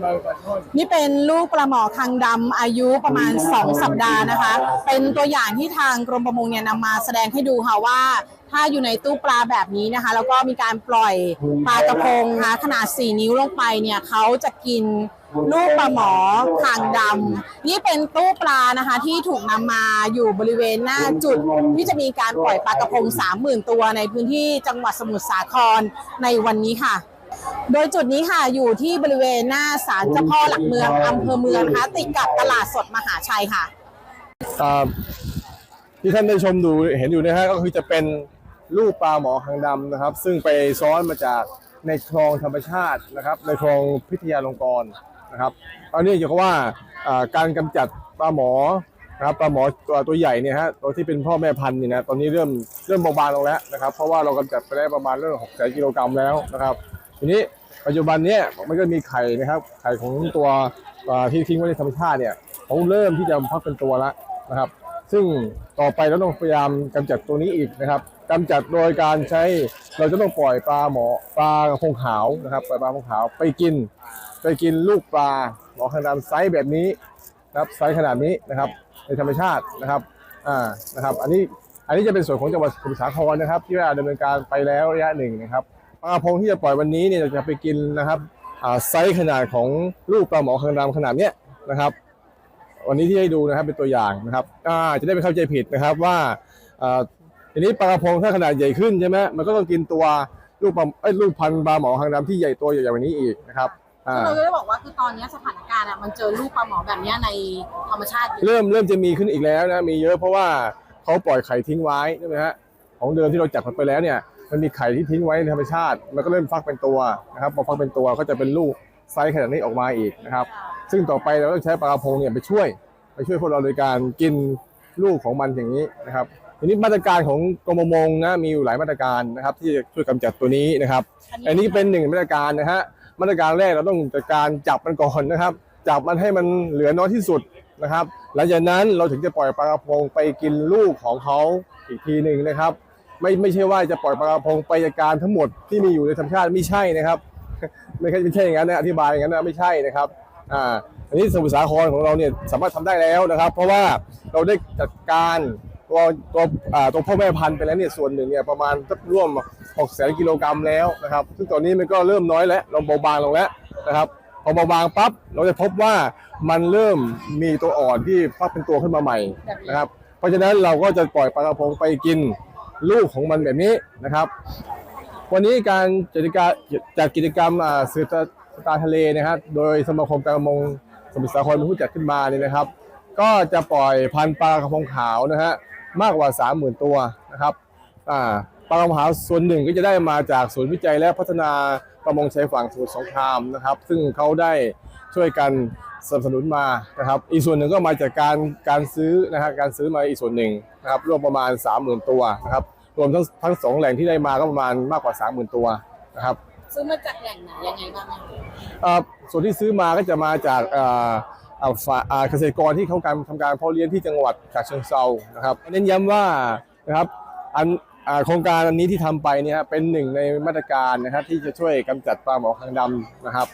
เรามาปลาช่อนนี่เป็นลูกปลาหมอคางดำอายุประมาณ 2 สัปดาห์นะคะ เป็นตัวอย่างที่ทางกรมประมงเนี่ยนำมาแสดงให้ดูค่ะว่า ถ้าอยู่ในตู้ปลาแบบนี้นะคะ แล้วก็มีการปล่อยปลากระพงนะคะขนาด 4 นิ้วลงไปเนี่ยเขาจะกินลูกปลาหมอคางดำนี่เป็นตู้ปลานะคะที่ถูกนำมาอยู่บริเวณหน้าจุด ที่จะมีการปล่อยปลากระพง 30,000 ตัวในพื้นที่จังหวัดสมุทรสาครในวันนี้ค่ะ โดยจุดนี้ค่ะอยู่ที่บริเวณหน้าศาลเจ้าพ่อหลักเมืองอำเภอเมืองนะคะติดกับตลาดสดมหาชัยค่ะอ่าที่ท่านได้ชมดูเห็นอยู่นะฮะก็คือจะเป็นลูกปลาหมอหางดำนะครับ ซึ่งไปซ้อนมาจากในคลองธรรมชาตินะครับ ในคลองพิทยาลงกรณ์นะครับตอนนี้อยู่กับว่าการกำจัดปลาหมอนะครับปลาหมอตัวตัวใหญ่เนี่ยฮะตัวที่เป็นพ่อแม่พันธุ์เนี่ยนะตอนนี้เริ่มเริ่มเบาบางลงแล้วนะครับ เพราะว่าเรากำจัดไปได้ประมาณเรื่องหกแสนกิโลกรัมแล้วนะครับ ทีนี้ปัจจุบันเนี่ยมันก็มีไข่นะครับ ไข่ของตัวที่ทิ้งไว้ในธรรมชาติเนี่ยเขาเริ่มที่จะพักเป็นตัวแล้วนะครับ ซึ่งต่อไปเราต้องพยายามกำจัดตัวนี้อีกนะครับกำจัดโดยการใช้เราจะต้องปล่อยปลาหมอปลากระพงขาวนะครับปล่อยปลากระพงขาวไปกิน ไปกินลูกปลาหมอขนาดไซส์แบบนี้นะครับไซส์ขนาดนี้นะครับ ในธรรมชาตินะครับอ่านะครับ อันนี้อันนี้จะเป็นส่วนของจังหวัดสมุทรสาครนะครับ ที่ว่าดำเนินการไปแล้วระยะหนึ่งนะครับ ปลากระพงที่จะปล่อยวันนี้เนี่ยเราจะไปกินนะครับอ่าไซส์ขนาดของลูกปลาหมอคางดำขนาดเนี้ยนะครับ วันนี้ที่ให้ดูนะครับเป็นตัวอย่างนะครับอ่าจะได้ไม่เข้าใจผิดนะครับว่าอ่าทีนี้ปลากระพงถ้าขนาดใหญ่ขึ้นใช่ไหมมันก็ต้องกินตัวลูกปลาเอ้ยลูกพันธุ์ปลาหมอหางดำที่ใหญ่ตัวใหญ่กว่านี้อีกนะครับอ่าเราจะได้บอกว่าคือตอนนี้สถานการณ์อะมันเจอลูกปลาหมอแบบเนี้ยในธรรมชาติเยอะเริ่มเริ่มจะมีขึ้นอีกแล้วนะมีเยอะเพราะว่าเขาปล่อยไข่ทิ้งไว้ใช่ไหมฮะของเดิมที่เราจับมันไปแล้วเนี่ย มันมีไข่ที่ทิ้งไว้ในธรรมชาติ มันก็เริ่มฟักเป็นตัวนะครับพอฟักเป็นตัวก็จะเป็นลูกไซส์ขนาดนี้ออกมาอีกนะครับ ซึ่งต่อไปเราต้องใช้ปลากระพงเนี่ยไปช่วยไปช่วยพวกเราโดยการกินลูกของมันอย่างนี้นะครับทีนี้มาตรการของกรมประมงนะมีอยู่หลายมาตรการนะครับ ที่จะช่วยกำจัดตัวนี้นะครับ อันนี้เป็นหนึ่งมาตรการนะฮะมาตรการแรกเราต้องจัดการจับมันก่อนนะครับ จับมันให้มันเหลือน้อยที่สุดนะครับ หลังจากนั้นเราถึงจะปล่อยปลากระพงไปกินลูกของเขาอีกทีหนึ่งนะครับ ไม่ไม่ใช่ว่าจะปล่อยปลากระพงไปจัดการทั้งหมดที่มีอยู่ในธรรมชาติไม่ใช่นะครับ ไม่ใช่ไม่ใช่อย่างนั้นนะอธิบายอย่างนั้นนะไม่ใช่นะครับอ่าอันนี้สมุทรสาครของเราเนี่ยสามารถทำได้แล้วนะครับ เพราะว่าเราได้จัดการตัวตัวอ่าตัวพ่อแม่พันธุ์ไปแล้วเนี่ยส่วนหนึ่งเนี่ยประมาณสักร่วม6แสนกิโลกรัมแล้วนะครับซึ่งตอนนี้มันก็เริ่มน้อยแล้วเราเบาบางลงแล้วนะครับพอเบาบางปั๊บเราจะพบว่ามันเริ่มมีตัวอ่อนที่ฟักเป็นตัวขึ้นมาใหม่นะครับ เพราะฉะนั้นเราก็จะปล่อยปลากระพงไปกิน ลูกของมันแบบนี้นะครับ วันนี้การจัดกิจกรรมจัดกิจกรรมสืบสตาทะเลนะครับ โดยสมาคมการประมงสมุทรสาครเป็นผู้จัดขึ้นมาเนี่ยนะครับ ก็จะปล่อยพันธุ์ปลากระพงขาวนะฮะมากกว่า 30,000 ตัวนะครับปลากระพงขาวส่วนหนึ่งก็จะได้มาจากศูนย์วิจัยและพัฒนาประมงชายฝั่งสมุทรสงครามนะครับ ซึ่งเขาได้ช่วยกัน สนับสนุนมานะครับ อีกส่วนหนึ่งก็มาจากการการซื้อนะฮะการซื้อมาอีกส่วนหนึ่งนะครับรวมประมาณ 30,000 ตัวนะครับรวมทั้งทั้งสองแหล่งที่ได้มาก็ประมาณมากกว่า 30,000 ตัวนะครับซื้อมาจากแหล่งไหนยังไงบ้างคะเอ่อส่วนที่ซื้อมาก็จะมาจากเอ่อเอ่อฝ่าอ่าเกษตรกรที่เขาการทำการเพาะเลี้ยงที่จังหวัดฉะเชิงเซานะครับเน้นย้ำว่านะครับอันอ่าโครงการอันนี้ที่ทำไปเนี่ยฮะเป็นหนึ่งในมาตรการนะครับที่จะช่วยกำจัดปลาหมอคางดำนะครับ